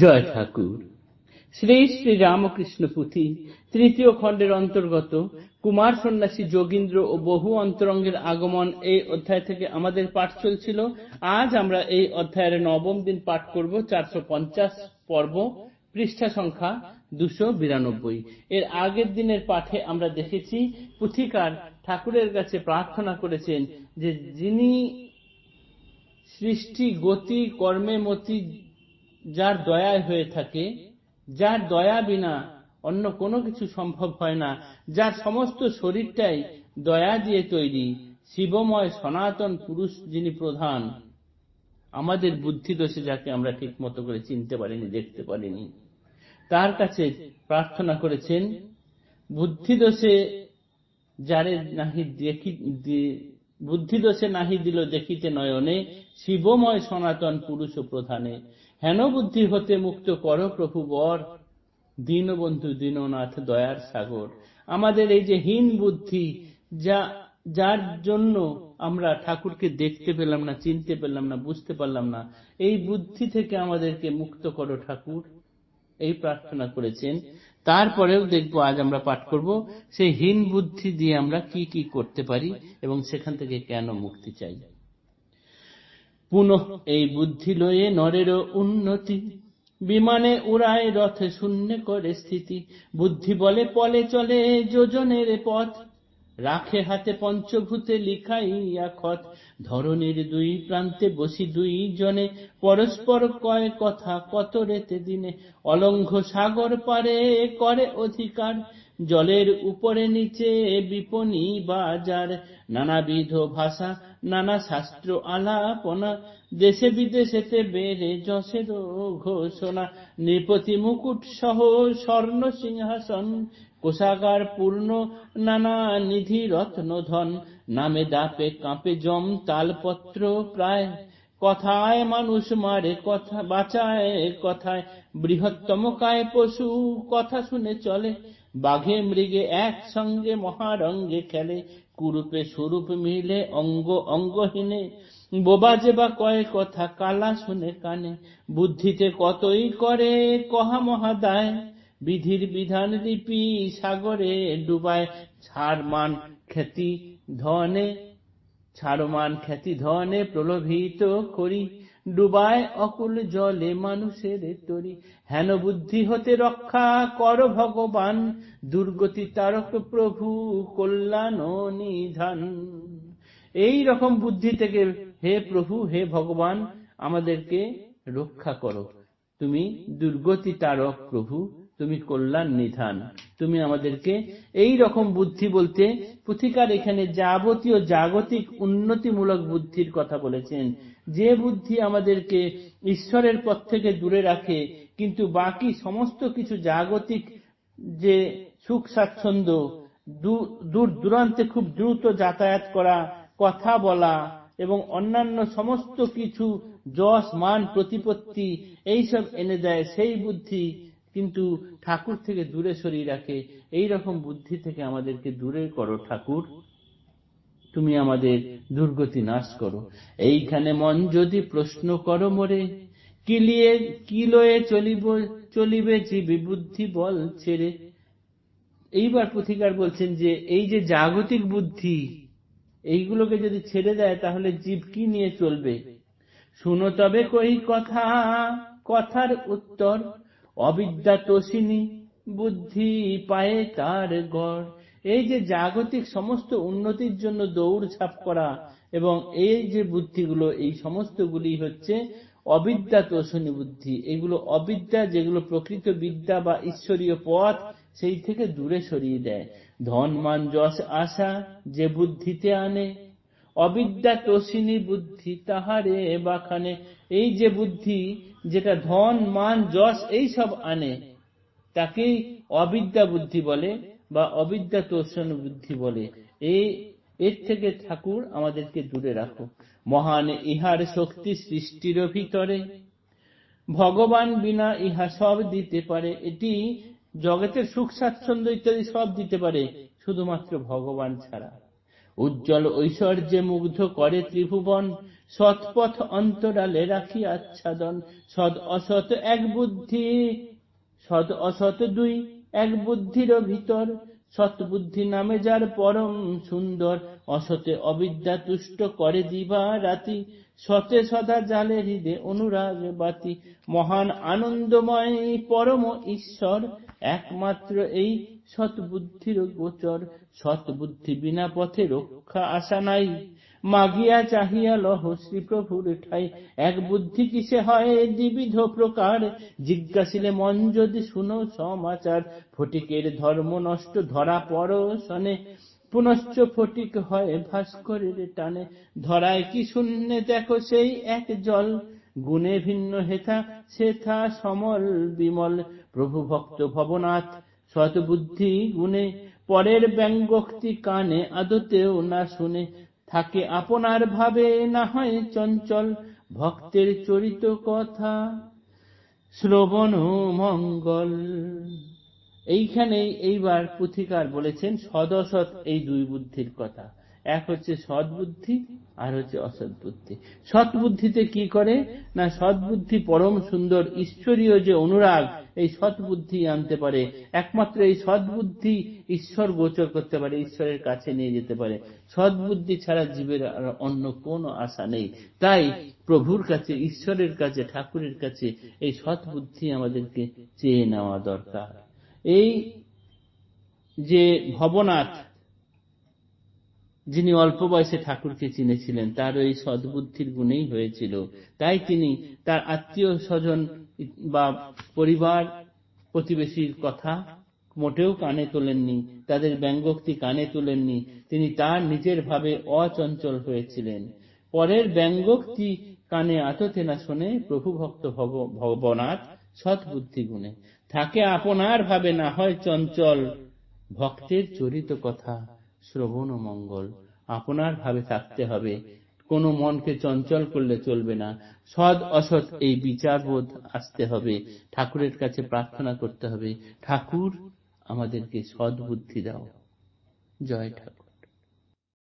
জয় ঠাকুর। শ্রী শ্রী রামকৃষ্ণ পুঁথি, তৃতীয় খণ্ডের অন্তর্গত, কুমার সন্ন্যাসী যোগীন্দ্র ও বহু অন্তরঙ্গের আগমন এই অধ্যায় থেকে আমাদের পাঠ চলছিল। আজ আমরা এই অধ্যায়ের নবম দিন পাঠ করব, চারশো পঞ্চাশ পর্ব, পৃষ্ঠা সংখ্যা দুশো বিরানব্বই। এর আগের দিনের পাঠে আমরা দেখেছি, পুথিকার ঠাকুরের কাছে প্রার্থনা করেছেন যে যিনি সৃষ্টি, গতি, কর্মে মতি যার দয়ায় হয়ে থাকে, যার দয়া বিনা অন্য কোনো কিছু সম্ভব হয় না, যার সমস্ত শরীরটাই দয়া দিয়ে তৈরি, শিবময়, সনাতন পুরুষ যিনি প্রধান। আমাদের বুদ্ধি দোষে যাকে আমরা ঠিক মতো করে চিনতে পারিনি, দেখতে পারিনি। তার কাছে প্রার্থনা করেছেন বুদ্ধি দোষে যারে নাহি দেখি বুদ্ধি দোষে নাহি দিল দেখিতে নয়নে, শিবময় সনাতন পুরুষ প্রধানে। হেন বুদ্ধি হতে মুক্ত কর প্রভু বর। দীনবন্ধু দীননাথ দয়ার সাগর। আমাদের এই যে হীন বুদ্ধি, যা, যার জন্য আমরা ঠাকুরকে দেখতে পেলাম না, চিনতে পেলাম না, বুঝতে পারলাম না, এই বুদ্ধি থেকে আমাদেরকে মুক্ত করো ঠাকুর। এই প্রার্থনা করেছেন। তারপরেও দেখব আজ আমরা পাঠ করব সেই হীন বুদ্ধি দিয়ে আমরা কি কি করতে পারি এবং সেখান থেকে কেন মুক্তি চাই। পুনঃ এই বুদ্ধি লয়ে নরেরও উন্নতি। বিমানে উড়ায় রথে শূন্য করে স্থিতি। বুদ্ধি বলে, পলে চলে, যোজনের পথ। রাখে হাতে পঞ্চভূতে লিখাইয়া খত। ধরনের দুই প্রান্তে বসি দুই জনে পরস্পর কয় কথা কত রেতে দিনে। অলঙ্ঘ সাগর পারে, করে অধিকার। জলের উপরে নিচে বিপণী বাজার। নানাবিধ ভাষা, নানা শাস্ত্র আলাপনা। দেশে বিদেশেতে বেড়ে যশের ঘোষণা। নৃপতি মুকুট সহ স্বর্ণ সিংহাসন। কোষাগার পূর্ণ, নানা নিধি রত্ন ধন নামে দাপে কাঁপে জম তালপত্র প্রায়। কথায় মানুষ মারে, কথা, বাঁচায় কথায়। বৃহত্তম কায় পশু, কথা শুনে চলে। বাঘে মৃগে একসঙ্গে মহারঙ্গে খেলে। কুরূপে স্বরূপ মিলে অঙ্গ অঙ্গহীনে। বোবা যে বা কয় কথা, কালা শুনে কানে। বুদ্ধিতে কতই করে, কহা মহাদায় বিধির বিধান লিপি সাগরে ডুবায় ছাড়মান খ্যাতি ধনে, ছাড়মান খ্যাতি ধনে প্রলোভিত করি। ডুবায় অকুল জলে মানুষের তরি। হেন বুদ্ধি হতে রক্ষা কর ভগবান, দুর্গতি তারক প্রভু কল্যাণ নিধান। এই রকম বুদ্ধি থেকে হে প্রভু, হে ভগবান, আমাদেরকে রক্ষা করো। তুমি দুর্গতি তারক প্রভু তুমি কল্যাণ নিধান। তুমি আমাদেরকে এই রকম বুদ্ধি বলতে পুথিকার এখানে যাবতীয় জাগতিক উন্নতিমূলক বুদ্ধির কথা বলেছেন। যে বুদ্ধি আমাদেরকে ঈশ্বরের পথ থেকে দূরে রাখে, কিন্তু বাকি সমস্ত কিছু জাগতিক যে সুখ স্বাচ্ছন্দ্য দূর দূরান্তে খুব দ্রুত যাতায়াত করা, কথা বলা এবং অন্যান্য সমস্ত কিছু যশ, মান, প্রতিপত্তি, এইসব এনে দেয়, সেই বুদ্ধি কিন্তু ঠাকুর থেকে দূরে সরিয়ে রাখে। এই রকম বুদ্ধি থেকে আমাদেরকে দূরে করো ঠাকুর। তুমি আমাদের দুর্গতি নাশ করো। এইখানে মন যদি প্রশ্ন করো মোরে কিলিয়ে কি লয়ে চলিব, চলিবে জীবী বুদ্ধি বল ছেড়ে? এইবার পুথিকার বলছেন যে, এই যে জাগতিক বুদ্ধি, এইগুলোকে যদি ছেড়ে দেয় তাহলে জীব কি নিয়ে চলবে? শুনো তবে কই কথা, কথার উত্তর। অবিদ্যা তোষিনী, বুদ্ধি পায়ে তার গড়। এই যে জাগতিক সমস্ত উন্নতির জন্য দৌড় ছাপ করা এবং এই যে বুদ্ধিগুলো, এই সমস্তগুলি হচ্ছে অবিদ্যা তোষণী বুদ্ধি। এগুলো অবিদ্যা যেগুলো প্রকৃত বিদ্যা বা ঈশ্বরীয় পথ, সেই থেকে দূরে সরিয়ে দেয়। ধন, মান, যশ, আশা যে বুদ্ধিতে আনে। অবিদ্যা তোষিনী বুদ্ধি তাহারে বাখানে এই যে বুদ্ধি যেটা ধন, মান, যশ, এই সব আনে তাকেই অবিদ্যা বুদ্ধি বলে বা অবিদ্যা তোষণ বুদ্ধি বলে। এই এর থেকে ঠাকুর আমাদেরকে দূরে রাখো। মহান ইহার শক্তি সৃষ্টির ভিতরে। ভগবান বিনা ইহা সব দিতে পারে। এটি জগতের সুখ, স্বাচ্ছন্দ্য ইত্যাদি সব দিতে পারে, শুধুমাত্র ভগবান ছাড়া। উজ্জ্বল ঐশ্বর্যে মুগ্ধ করে ত্রিভুবন, সৎপথ অন্তরালে রাখি আচ্ছাদন। সদ অসৎ এক বুদ্ধি সদ অসৎ দুই এক বুদ্ধির ভিতর। সৎ বুদ্ধি নামে যার পরম সুন্দর, অসতে অবিদ্যা তুষ্ট করে দিবা রাতি। সতে সদা জালে হৃদে অনুরাগ বাতি। মহান আনন্দময় পরম ঈশ্বর, একমাত্র এই সৎবুদ্ধির গোচর, সৎবুদ্ধি বিনা পথে রক্ষা আশা নাই। মাগিয়া চাহিয়া লহ শ্রীপ্রভুর ঠাই। এক বুদ্ধি কিসে হয় দ্বিবিধ প্রকার? জিজ্ঞাসিলে মন যদি শুনো সমাচার, ফটিকের ধর্ম নষ্ট ধরা পরশনে। পুনশ্চ ফটিক হয় ভাস্করের টানে। ধরায় কি শূন্যে দেখো সেই এক জল? গুণে ভিন্ন হেথা, সেথা সমল বিমল। প্রভু ভক্ত ভবনাথ সৎবুদ্ধি গুণে, পরের ব্যঙ্গোক্তি কানে আদতেও না শুনে থাকে আপনার ভাবে, না হয় চঞ্চল ভক্তের চরিত কথা। শ্রবণ মঙ্গল। এইখানে এইবার পুথিকার বলেছেন, সদসৎ এই দুই বুদ্ধির কথা। এক হচ্ছে সৎ বুদ্ধি আর হচ্ছে অসৎ বুদ্ধি সৎ বুদ্ধিতে কি করে? না সৎ বুদ্ধি পরম সুন্দর, ঈশ্বরীয় যে অনুরাগ, এই সৎ বুদ্ধি আনতে পারে। একমাত্র এই সৎ বুদ্ধি ঈশ্বর গোচর করতে পারে, ঈশ্বরের কাছে নিয়ে যেতে পারে। সৎ বুদ্ধি ছাড়া জীবের আর অন্য কোনো আশা নেই। তাই প্রভুর কাছে, ঈশ্বরের কাছে, ঠাকুরের কাছে এই সৎ বুদ্ধি আমাদেরকে চেয়ে নেওয়া দরকার। এই যে ভবনাথ যিনি অল্প বয়সে ঠাকুরকে চিনেছিলেন, তার ওই সদ্বুদ্ধির গুণেই হয়েছিল। তাই তিনি তার আত্মীয় স্বজন বা পরিবার প্রতিবেশীর কথা মোটেও কানে তোলেননি, তাদের ব্যঙ্গোক্তি কানে তোলেননি, তিনি তার নিজের ভাবে অচঞ্চল হয়েছিলেন। পরের ব্যঙ্গোক্তি কানে আততে না শোনে প্রভু ভক্ত ভগবনাথ সৎবুদ্ধি গুণে। থাকে আপনার ভাবে না হয় চঞ্চল, ভক্তের চরিত কথা। শ্রবণ ও মঙ্গল। আপনার ভাবে থাকতে হবে। কোনো মনকে চঞ্চল করলে চলবে না। সৎ অসৎ এই বিচারবোধ আসতে হবে। ঠাকুরের কাছে প্রার্থনা করতে হবে, ঠাকুর, আমাদেরকে সদ্বুদ্ধি দাও। জয় ঠাকুর।